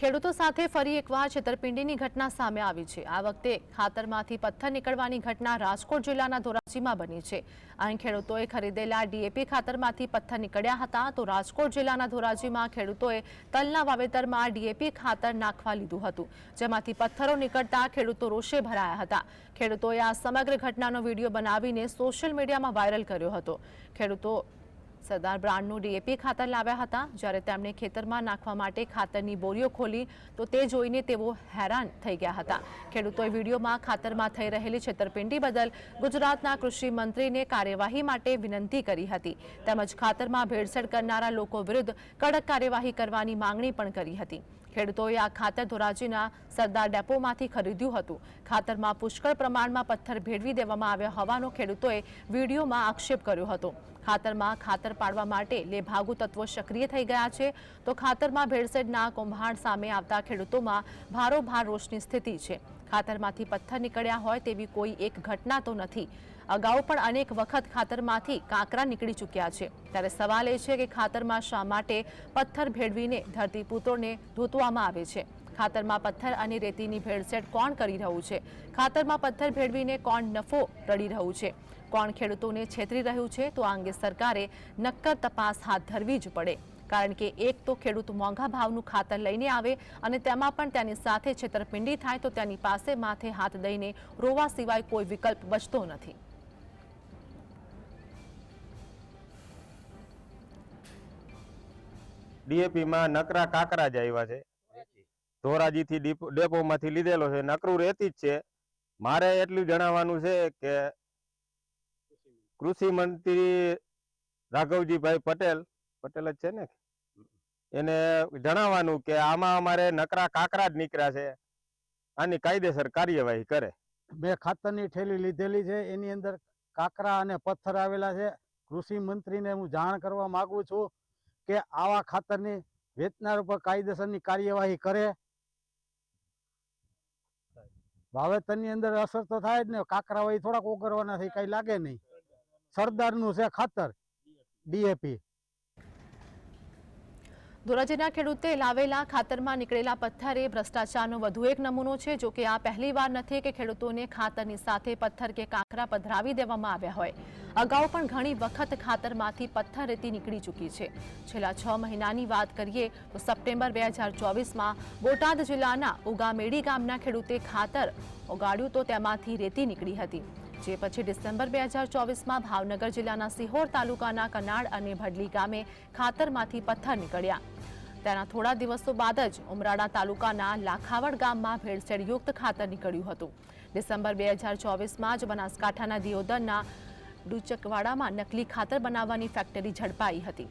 ખેડૂતો સાથે ફરી એકવાર છેતરપિંડીની ઘટના સામે આવી છે. આ વખતે ખાતરમાંથી પથ્થર નીકળવાની ઘટના રાજકોટ જિલ્લાના ધોરાજીમાં બની છે. અહીં ખેડૂતોએ ખરીદેલા ડીએપી ખાતરમાંથી પથ્થર નીકળ્યા હતા તો રાજકોટ જિલ્લાના ધોરાજીમાં ખેડૂતોએ તલના વાવેતરમાં ડીએપી ખાતર નાખવા લીધું હતું, જેમાંથી પથ્થરો નીકળતા ખેડૂતો રોષે ભરાયા હતા. ખેડૂતોએ આ સમગ્ર ઘટનાનો વીડિયો બનાવીને સોશિયલ મીડિયામાં વાયરલ કર્યો હતો. ખેડૂતો સરદાર બ્રાન્ડનું ડીએપી ખાતર લાવ્યા હતા. જ્યારે તેમણે ખેતરમાં નાખવા માટે ખાતરની બોરીઓ ખોલી, તો તે જોઈને તેઓ હેરાન થઈ ગયા હતા. ખેડૂતોએ વિડીયોમાં ખાતરમાં થઈ રહેલી છેતરપિંડી બદલ ગુજરાતના કૃષિ મંત્રીને કાર્યવાહી માટે વિનંતી કરી હતી. તેમજ ખાતરમાં ભેળસેળ કરનારા લોકો વિરુદ્ધ કડક કાર્યવાહી કરવાની માંગણી પણ કરી હતી. ખેડૂતોએ આ ખાતર ધોરાજીના સરદાર ડેપોમાંથી ખરીદ્યું હતું. ખાતરમાં પુષ્કળ પ્રમાણમાં પથ્થર ભેળવી દેવામાં આવ્યા હોવાનો ખેડૂતોએ વિડીયોમાં આક્ષેપ કર્યો હતો. ખાતરમાં ખાતર પાડવા માટે લેભાગુ તત્વો સક્રિય થઈ ગયા છે, તો ખાતરમાં ભેળસેળના કૌભાંડ સામે આવતા ખેડૂતોમાં ભારોભાર રોષની સ્થિતિ છે. ખાતરમાંથી પથ્થર નીકળ્યા હોય તેવી કોઈ એક ઘટના તો નથી. અગાઉ પણ અનેક વખત ખાતરમાંથી કાંકરા નીકળી ચૂક્યા છે. ત્યારે સવાલ એ છે કે ખાતરમાં શા માટે પથ્થર ભેળવીને ધરતીપુત્રોને ધૂતવામાં આવે છે? ખાતરમાં પથ્થર અને રેતીની ભેળસેળ કોણ કરી રહ્યું છે? ખાતરમાં પથ્થર ભેળવીને કોણ નફો રડી રહ્યું છે? કોણ ખેડૂતોને છેતરી રહ્યું છે? તો આ અંગે સરકારે નક્કર તપાસ હાથ ધરવી જ પડે. કારણ કે એક તો ખેડૂત મોંઘા ભાવનું ખાતર લઈને આવે અને તેમાં પણ તેની સાથે છેતરપિંડી થાય તો તેની પાસે માથે હાથ દઈને રોવા સિવાય કોઈ વિકલ્પ બચતો નથી. ડીએપીમાં નકરા કાકરા જ આવ્યા છે. ધોરાજીથી ડેપોમાંથી લીધેલો છે. નકરું રેતી જ છે. મારે એટલું જણાવવાનું છે કે કૃષિ મંત્રી રાઘવજીભાઈ પટેલ પટેલ જ છે ને? એને જણાવવાનું કે આમાં અમારે નકરા કાકરા જ નીકળ્યા છે. આની કાયદેસર કાર્યવાહી કરે. બે ખાતરની ઠેલી લીધેલી છે. એની અંદર કાકરા અને પથ્થર આવેલા છે. કૃષિ મંત્રીને હું જાણ કરવા માંગુ છું કે આવા ખાતરની વેચનાર ઉપર કાયદેસરની કાર્યવાહી કરે. વાવેતરની અંદર અસર તો થાય જ ને. કાકરા હોય થોડાક ઓગરવાના થઈ કઈ લાગે નહીં. સરદારનું છે ખાતર. ડીએપી. ધોરાજીના ખેડૂતે લાવેલા ખાતરમાં નીકળેલા પથ્થર એ ભ્રષ્ટાચારનો વધુ એક નમૂનો છે, જો કે આ પહેલીવાર નથી કે ખેડૂતોને ખાતરની સાથે પથ્થર કે કાંકરા પધરાવી દેવામાં આવ્યા હોય. અગાઉ પણ ઘણી વખત ખાતરમાંથી પથ્થર રેતી નીકળી ચૂકી છે. છેલ્લા છ મહિનાની વાત કરીએ તો સપ્ટેમ્બર બે હજાર ચોવીસમાં બોટાદ જિલ્લાના ઉગામેડી ગામના ખેડૂતે ખાતર ઉગાડ્યું તો તેમાંથી રેતી નીકળી હતી. જે પછી ડિસેમ્બર બે હજાર ચોવીસમાં ભાવનગર જિલ્લાના સિહોર તાલુકાના કનાડ અને ભડલી ગામે ખાતરમાંથી પથ્થર નીકળ્યા. તેના થોડા દિવસો બાદ જ ઉમરાળા તાલુકાના લાખાવડ ગામમાં ભેળસેળયુક્ત ખાતર નીકળ્યું હતું. ડિસેમ્બર બે હજાર ચોવીસમાં જ બનાસકાંઠાના દિયોદરના ડુચકવાડામાં નકલી ખાતર બનાવવાની ફેક્ટરી ઝડપાઈ હતી.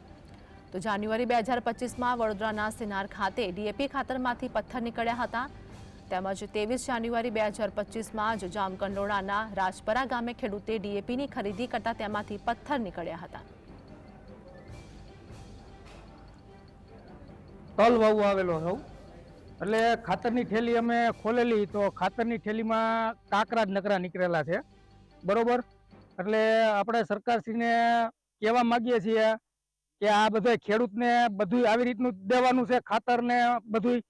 તો જાન્યુઆરી બે હજાર પચીસમાં વડોદરાના સિનાર ખાતે ડીએપી ખાતરમાંથી પથ્થર નીકળ્યા હતા. તેમજ ત્રેવીસ જાન્યુઆરી બે હજાર પચીસમાં જ જામકંડોળાના રાજપરા ગામે ખેડૂતે ડીએપીની ખરીદી કરતા તેમાંથી પથ્થર નીકળ્યા હતા. તલ વાવવા આવેલો છું એટલે ખાતરની થેલી અમે ખોલેલી, તો ખાતરની થેલીમાં કાંકરા જ નકરા નીકળેલા છે. બરોબર? એટલે આપણે સરકારશ્રીને કહેવા માગીએ છીએ કે આ બધા ખેડૂતને બધું આવી રીતનું દેવાનું છે ખાતર ને બધું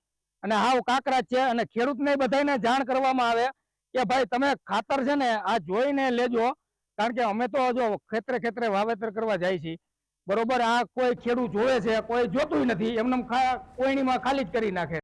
અને હાવ કાંકરા છે અને ખેડૂતને બધાને જાણ કરવામાં આવે કે ભાઈ તમે ખાતર છે ને આ જોઈને લેજો. કારણ કે અમે તો જો ખેતરે ખેતરે વાવેતર કરવા જાય છીએ. બરોબર, આ કોઈ ખેડૂત જોવે છે, કોઈ જોતું નથી. એમને કોઈણીમાં ખાલી જ કરી નાખે.